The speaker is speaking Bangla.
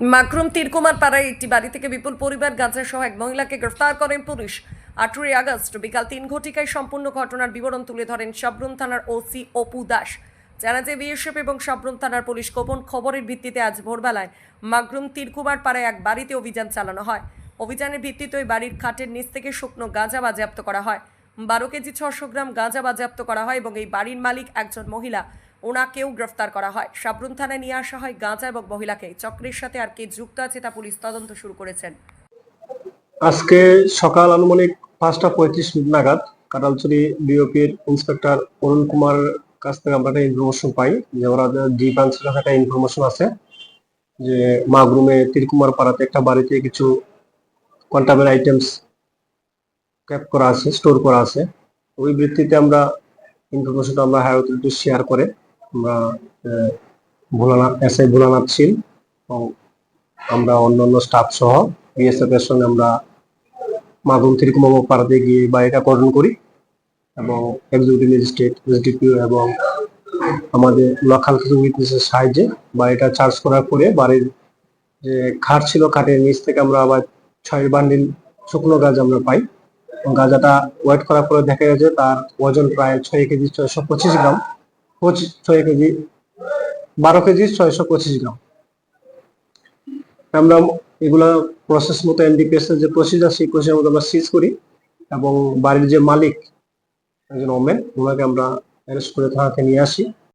মাকরুম তীরকুমার পাড়ায় একটি বাড়ি থেকে বিপুল পরিবার গাঁজা সহ এক মহিলাকে গ্রেফতার করেন পুলিশ। আঠেরোই আগস্ট বিকাল তিন ঘটিকায় সম্পূর্ণ ঘটনার বিবরণ তুলে ধরেন সাবরুম থানার ওসি অপু দাস। জানা যায়, বিএসএফ এবং সাবরুম থানার পুলিশ গোপন খবরের ভিত্তিতে আজ ভোরবেলায় মাকরুম তীরকুমার পাড়ায় এক বাড়িতে অভিযান চালানো হয়। অভিযানের ভিত্তিতে ওই বাড়ির খাটের নিচ থেকে শুকনো গাঁজা বাজেয়াপ্ত করা হয়। বারো কেজি ছশো গ্রাম গাঁজা বাজেয়াপ্ত করা হয় এবং এই বাড়ির মালিক একজন মহিলা। ওনাকেও গ্রেফতার করা হয়। সাবরুম থানায় নিয়ে আসা হয় গাঁজা এবং মহিলাকে। চক্রের সাথে আর কে যুক্ত আছে তা পুলিশ তদন্ত শুরু করেছেন। আজকে সকাল আনুমানিক পাঁচটা পঁয়ত্রিশ মিনিট নাগাদ কাটালচুরি বিওপির ইন্সপেক্টর অরুণ কুমার কাছ থেকে আমরা একটা ইনফরমেশন পাই যে ওরা ডি ব্রাঞ্চের একটা ইনফরমেশন আছে যে মাগরুমে তিরকুমার পাড়াতে একটা বাড়িতে কিছু কন্টামের আইটেমস ক্যাপ করা আছে স্টোর করা আছে। ওই ভিত্তিতে আমরা ইনফরমেশনটা আমরা হায়ার অথরিটি শেয়ার করে আমরা ভোলানাথ, এস ভোলানাথ শীল এবং আমরা অন্যান্য স্টাফ সহ বিএসএফ এর সঙ্গে আমরা মাগুম তিরকুমাবো পাড়াতে গিয়ে বাড়িটা কর্ডন করি এবং এক্সিকিউটিভ ম্যাজিস্ট্রেট এসডিপিও এবং আমাদের লোকাল কিছু উইটনেসের সাহায্যে বাড়িটা চার্জ করার পরে বাড়ির যে খাট ছিল খাটের নিচ থেকে আমরা আবার ছয় বান্ডিল শুকনো গাছ আমরা পাই গাঁজাটা ওয়েট করার পরে দেখা গেছে তার ওজন প্রায় ছয় কেজি, ছয়শো পঁচিশ গ্রাম। পঁচিশ, ছয় কেজি, বারো কেজি, ছয়শো পঁচিশ গ্রাম। আমরা এগুলা প্রসেস মতো এনডিপিএস এর যে প্রসিজার সেই প্রসিজার মতো আমরা সিজ করি এবং বাড়ির যে মালিক, একজন ওমেন ওনাকে আমরা অ্যারেস্ট করে থানাতে নিয়ে আসি।